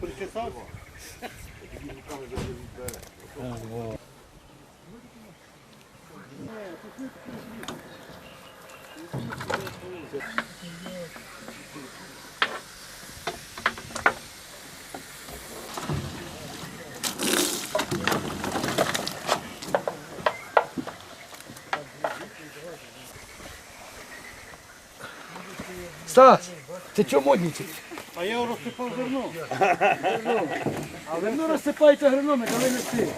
Причесався? Стас, ти чого модничаєш? А я розсипав зерно. А ви ну розсипайте агрономи, коли не ти.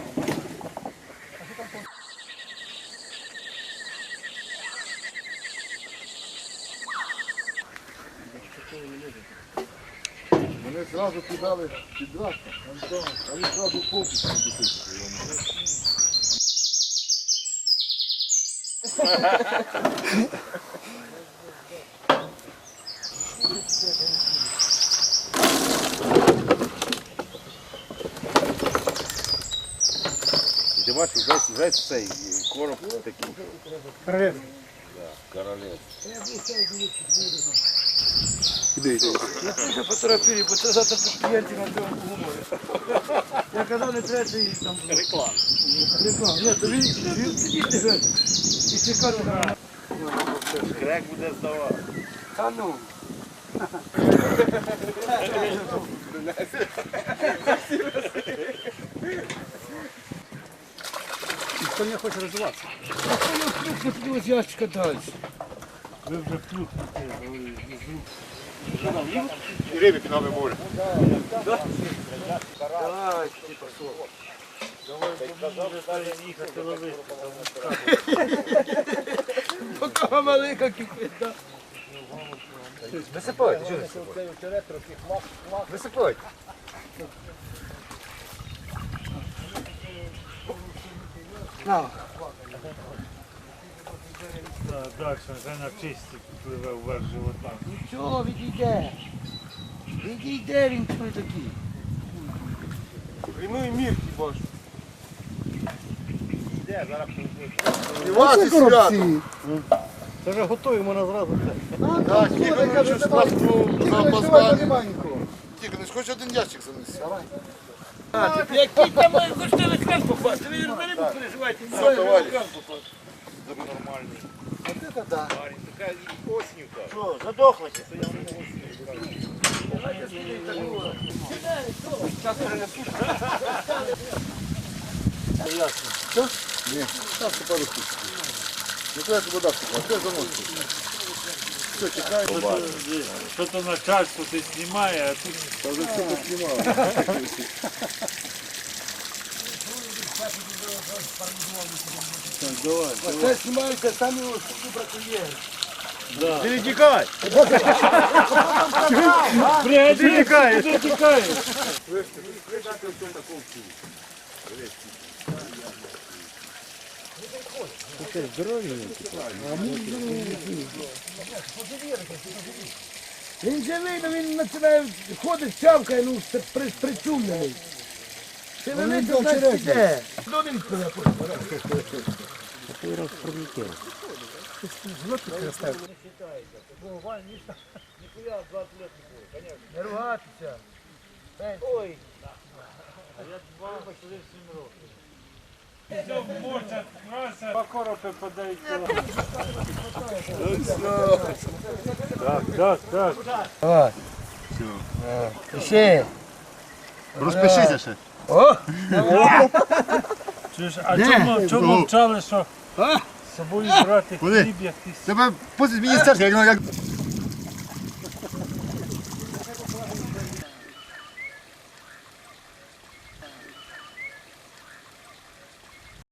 Вони зразу кидали під рака, а він зразу попит. І ти бачиш, весь, весь цей короб такий. Королець. Іди, іди. Я дуже поторопили, бо це завтра тут клієнтів на цьому гуморі. Я казав, не треба їх там. Реклама. Реклам. Ні, то він, він сидіть вже і чекати на Крек буде здавати. Та ну. Ніхто не хоче розвиватися. Я хотів з ящика далі. Ви вже плюс І риби під нами море. Давай, ти пішов. Така велика кипіта. Висипайте, що висипайте? Висипайте. Далі вже на чисті пливе вверх живота. Нічого, відійде. Відійде він хто такий. Прямий мір хіба ж. Співати свято. Це вже готуємо на зразу це. Так, тільки не хочу запоздати. Тільки не хоч один ящик занести. Який там ви хочете в екран попасти? Ви ж мене не переживайте. Все, товариш. Нормальний. Це да. Парень, така осінь так. Що, задохлися? Ні, там все пару штук. Не треба, щоб вода втекла. Все заносить. Все, чекай. Що то начальство ти знімає, а тут Та вже все поснімали. так, давай. Це знімається самі основні браконьєри. Не тікай! Тікає, ти тікаєш. Він живий, але він починає ходить, чавкає, ну це при, причумлений. Ти великий, значить іде. Ну він пливе Не ругатися. Ой. Все мочать, красять. По коропи подають. Так, так, так. Давай. Ще. Розпишися ще. О! Чуєш, а чому, чому мовчали, що з собою брати хліб якийсь? Тебе міністерство, як, як